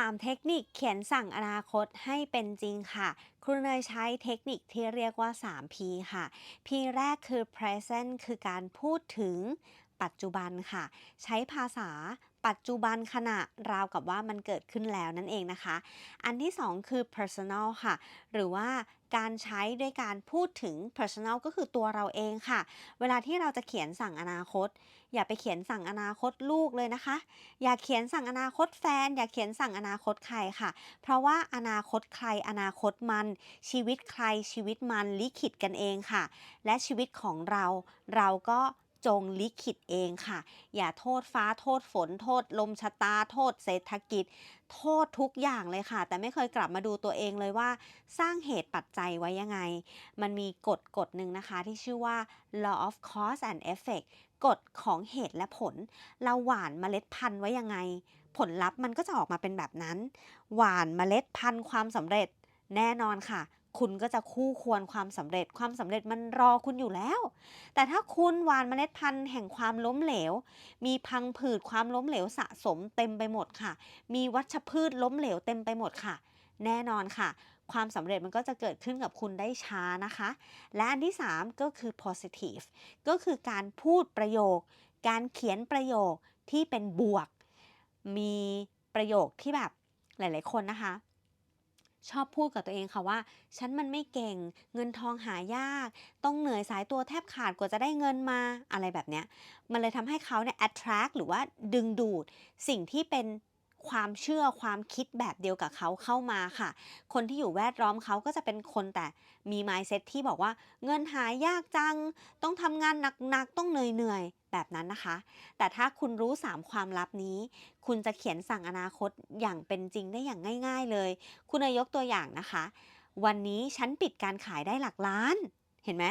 3 เทคนิคเขียนสั่งอนาคตให้เป็นจริงค่ะ ครูเนยใช้เทคนิคที่เรียกว่า 3P ค่ะ P แรกคือ present คือการพูดถึงปัจจุบันค่ะ ใช้ภาษา ปัจจุบันขณะราวกับว่ามันเกิดขึ้นแล้วนั่นเองนะคะ อันที่ 2 คือ personal ค่ะ หรือว่าการใช้ด้วยการพูดถึง personal ก็คือตัวเราเองค่ะ เวลาที่เราจะเขียนสั่งอนาคต อย่าไปเขียนสั่งอนาคตลูกเลยนะคะ อย่าเขียนสั่งอนาคตแฟน อย่าเขียนสั่งอนาคตใครค่ะ เพราะว่าอนาคตใครอนาคตมัน ชีวิตใครชีวิตมันลิขิตกันเองค่ะ และชีวิตของเราเราก็ จงลิขิตเองค่ะ อย่าโทษฟ้าโทษฝนโทษลมชะตา โทษเศรษฐกิจ โทษทุกอย่างเลยค่ะ แต่ไม่เคยกลับมาดูตัวเองเลยว่า สร้างเหตุปัจจัยไว้ยังไง มันมีกฎกฎหนึ่งนะคะที่ชื่อว่า law of cause and effect กฎของเหตุและผล เราหว่านเมล็ดพันธุ์ไว้ยังไง ผลลัพธ์มันก็จะออกมาเป็นแบบนั้น หว่านเมล็ดพันธุ์ความสำเร็จแน่นอนค่ะ คุณก็จะคู่ควรความสำเร็จความสำเร็จมันรอคุณอยู่แล้ว แต่ถ้าคุณหวานเมล็ดพันธุ์แห่งความล้มเหลว มีพังผืดความล้มเหลวสะสมเต็มไปหมดค่ะ มีวัชพืชล้มเหลวเต็มไปหมดค่ะ แน่นอนค่ะ ความสำเร็จมันก็จะเกิดขึ้นกับคุณได้ช้านะคะ และอันที่ 3 ก็คือ positive ก็คือการพูดประโยค การเขียนประโยคที่เป็นบวก มีประโยคที่แบบหลาย ๆ คนนะคะ ชอบพูดกับตัวเองค่ะว่า ฉันมันไม่เก่ง เงินทองหายาก ต้องเหนื่อยสายตัวแทบขาดกว่าจะได้เงินมาอะไรแบบเนี้ย มันเลยทำให้เขาเนี่ย attract หรือว่าดึงดูดสิ่งที่เป็น ความเชื่อความคิดแบบเดียวกับเขาเข้ามาค่ะ คนที่อยู่แวดล้อมเขาก็จะเป็นคนแต่มี mindset ที่บอกว่าเงินหายากจัง ต้องทำงานหนักๆ ต้องเหนื่อยๆ แบบนั้นนะคะ แต่ถ้าคุณรู้ 3 ความลับนี้ คุณจะเขียนสั่งอนาคตอย่างเป็นจริงได้อย่างง่าย ๆ เลย คุณยกตัวอย่างนะคะ วันนี้ฉันปิดการขายได้หลักล้าน เห็นไหม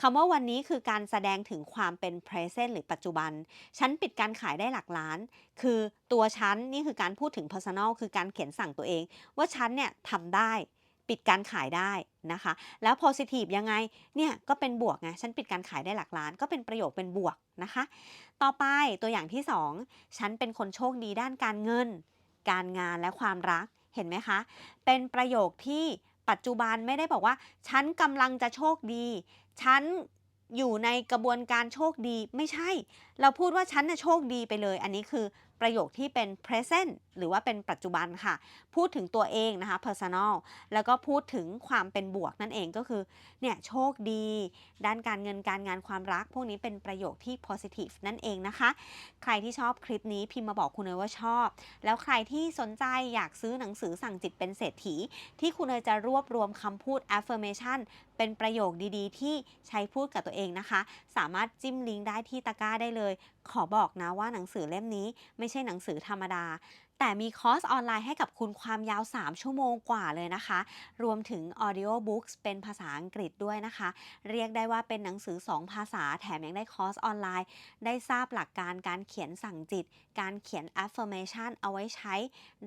คำว่าวันนี้คือการแสดงถึงความเป็น present หรือปัจจุบัน ฉันปิดการขายได้หลักล้าน คือตัวฉันนี่คือการพูดถึง personal คือการเขียนสั่งตัวเอง ว่าฉันเนี่ยทำได้ปิดการขายได้นะคะ แล้ว positive ยังไง เนี่ยก็เป็นบวกไง ฉันปิดการขายได้หลักล้าน ก็เป็นประโยคเป็นบวกนะคะ ต่อไปตัวอย่างที่ 2 ฉันเป็นคนโชคดีด้านการเงิน การงานและความรัก เห็นไหมคะ เป็นประโยคที่ ปัจจุบันไม่ได้บอกว่า ฉันกำลังจะโชคดี ฉันอยู่ในกระบวนการโชคดีไม่ใช่ เราพูดว่าฉันน่ะโชคดีไปเลย อันนี้คือ ประโยคที่เป็น present หรือว่าเป็นปัจจุบันค่ะ พูดถึงตัวเองนะคะ personal แล้วก็พูดถึงความเป็นบวกนั่นเองก็คือ เนี่ยโชคดี ด้านการเงินการงานความรัก พวกนี้เป็นประโยคที่ positive นั่นเองนะคะ ใครที่ชอบคลิปนี้พิมพ์มาบอกคุณเนยว่าชอบ แล้วใครที่สนใจอยากซื้อหนังสือสั่งจิตเป็นเศรษฐี ที่คุณเนยจะรวบรวมคำพูด affirmation เป็นประโยคดีๆ ที่ใช้พูดกับตัวเองนะคะ สามารถจิ้มลิงก์ได้ที่ตะกร้าได้เลย ขอบอกนะว่าหนังสือเล่มนี้ไม่ใช่หนังสือธรรมดา แต่มีคอร์สออนไลน์ให้กับคุณความยาว 3 ชั่วโมงกว่าเลยนะคะ รวมถึง Audio Books เป็นภาษาอังกฤษด้วยนะคะ เรียกได้ว่าเป็นหนังสือ 2 ภาษาแถมยังได้คอร์สออนไลน์ ได้ทราบหลักการการเขียนสั่งจิต การเขียน affirmation เอาไว้ใช้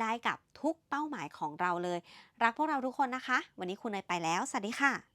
ได้กับทุกเป้าหมายของเราเลย รักพวกเราทุกคนนะคะ วันนี้คุณเนยไปแล้ว สวัสดีค่ะ